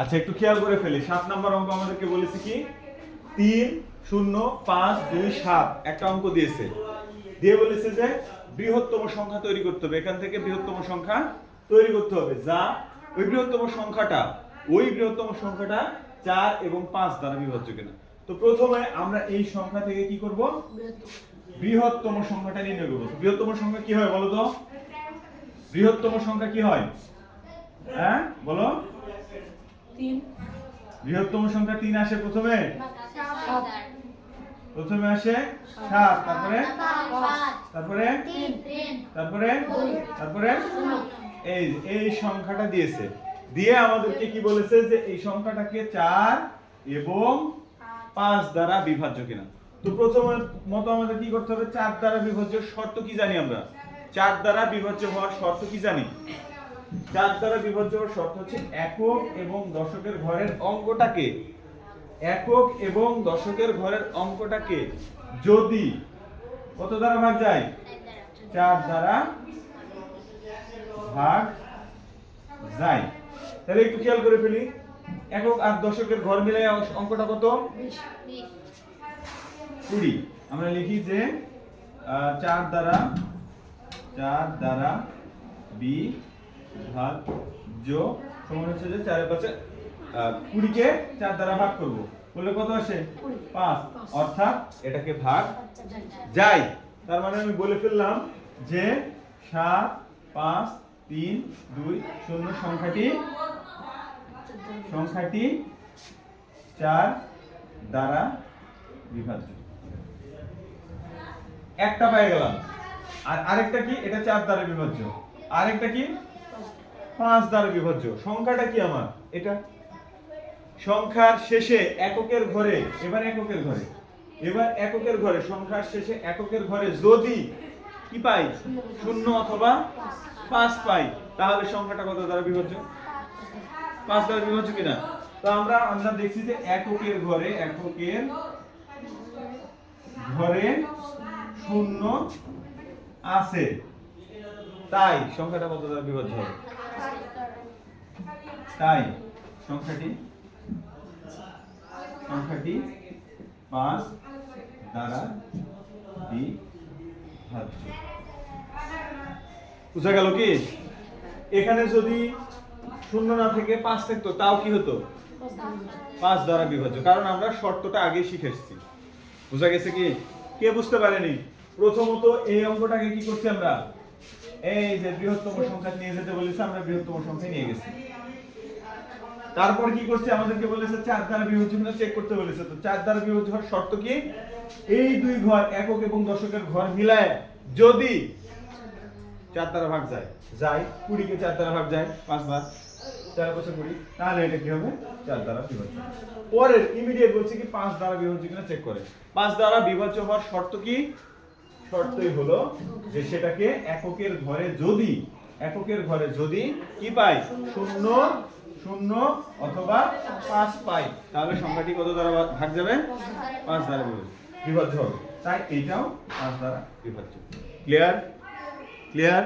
আচ্ছা একটু খেয়াল করে ফেলি। সাত নম্বর অঙ্ক আমাদেরকে বলেছে কি? তিন, শূন্য, পাঁচ, দুই, সাত। একটা অঙ্ক দিয়েছে। দিয়ে বলেছে যে বৃহত্তম সংখ্যা তৈরি করতে হবে। এখান থেকে বৃহত্তম সংখ্যা তৈরি করতে হবে। যা ওই বৃহত্তম সংখ্যাটা, ওই বৃহত্তম সংখ্যাটা চার এবং পাঁচ দ্বারা বিভাজ্য কিনা। তো প্রথমে আমরা এই সংখ্যা থেকে কি করব? বৃহত্তম সংখ্যাটা নির্ণয় করব। বৃহত্তম সংখ্যা কি হয় বলো তো? বৃহত্তম সংখ্যা কি হয়? হ্যাঁ বলো। তিন। বৃহত্তম সংখ্যা তিন আসে প্রথমে? প্রথমে আসে সাত। তারপরে? তারপরে? তারপরে? তারপরে? এই এই সংখ্যাটা দিয়েছে। দিয়ে আমাদেরকে কি বলেছে যে এই সংখ্যাটাকে চার এবং পাঁচ দ্বারা বিভাজ্য কিনা? তো প্রথমে মতো আমাদের কি করতে হবে? চার দ্বারা বিভাজ্য শর্ত কি জানি আমরা? চার দ্বারা বিভাজ্য হওয়ার শর্ত কি জানি? চার দ্বারা বিভাজ্য শর্ত হচ্ছে একক এবং দশকের ঘরের অঙ্কটাকে। একক এবং দশকের ঘরের অঙ্কটাকে যদি কত দ্বারা ভাগ যায়? চার দ্বারা ভাগ যায়। তাহলে একটু খেয়াল করে ফেলি। একক আর দশকের ঘর মিলে অঙ্কটা কত? কুড়ি। আমরা লিখি যে চার দ্বারা চার দ্বারা বি ভাগ যো সমান হচ্ছে যে চারের পাশে আহ, কুড়িকে চার দ্বারা ভাগ করব। বললে কত আসে? পাঁচ। পাঁচ। অর্থাৎ এটাকে ভাগ যাই। তার মানে আমি বলে ফেললাম যে সাত পাঁচ তিন দুই শূন্য সংখ্যাটি সংখ্যাটি চার দ্বারা বিভাজ্য। একটা পেয়ে গেলাম। আর আরেকটা কি? এটা চার দ্বারা বিভাজ্য। আরেকটা কি? পাঁচ দ্বারা বিভাজ্য। সংখ্যাটা কি আমার? এটা? সংখ্যার শেষে এককের ঘরে, এবার এককের ঘরে, এবার এককের ঘরে, সংখ্যার শেষে এককের ঘরে যদি কি পাই? শূন্য অথবা পাঁচ পাই, তাহলে সংখ্যাটা কত দ্বারা বিভাজ্য? পাঁচ দ্বারা বিভাজ্য কিনা? তো আমরা আমরা দেখছি যে এককের ঘরে এককের ঘরে শূন্য আছে। তাই, সংখ্যাটা কত দ্বারা বিভাজ্য হবে? তাই, সংখ্যাটি? সংখ্যাটি পাঁচ দ্বারা বিভাজ্য বুঝা গেল কি? এখানে যদি শূন্য না থেকে পাঁচ থাকতো, তাও কি হতো? পাঁচ দ্বারা বিভাজ্য কারণ আমরা শর্তটা আগে শিখে এসেছি। বুঝা গেছে কি? কে বুঝতে পারেনি? প্রথমত এই অঙ্কটাকে কি করছি আমরা? এই যে বৃহত্তম সংখ্যা নিয়ে যেতে বলেছে আমরা বৃহত্তম সংখ্যা নিয়ে গেছি। তারপর কি করছে? আমাদেরকে বলেছে চার দ্বারা বিভাজ্য কিনা চেক করতে বলেছে। তো চার দ্বারা হওয়ার শর্ত কি? এই দুই ঘর একক এবং দশকের ঘর মিলায় যদি চার দ্বারা ভাগ যায় যায় কুড়িকে চার দ্বারা ভাগ যায় পাঁচবার চার বছর কুড়ি তাহলে এটা কি হবে? চার দ্বারা বিভাজ্য। পরের ইমিডিয়েট বলছে কি পাঁচ দ্বারা বিভাজ্য কিনা চেক করে। পাঁচ দ্বারা বিভাজ্য হওয়ার শর্ত কি? শর্তই হলো যে সেটাকে এককের ঘরে যদি, এককের ঘরে যদি কি পাই? শূন্য শূন্য অথবা পাঁচ পাই। তাহলে সংখ্যাটি কত দ্বারা ভাগ যাবে? পাঁচ দ্বারা বিভাজ্য হবে। তাই এটাও পাঁচ দ্বারা বিভাজ্য ক্লিয়ার ক্লিয়ার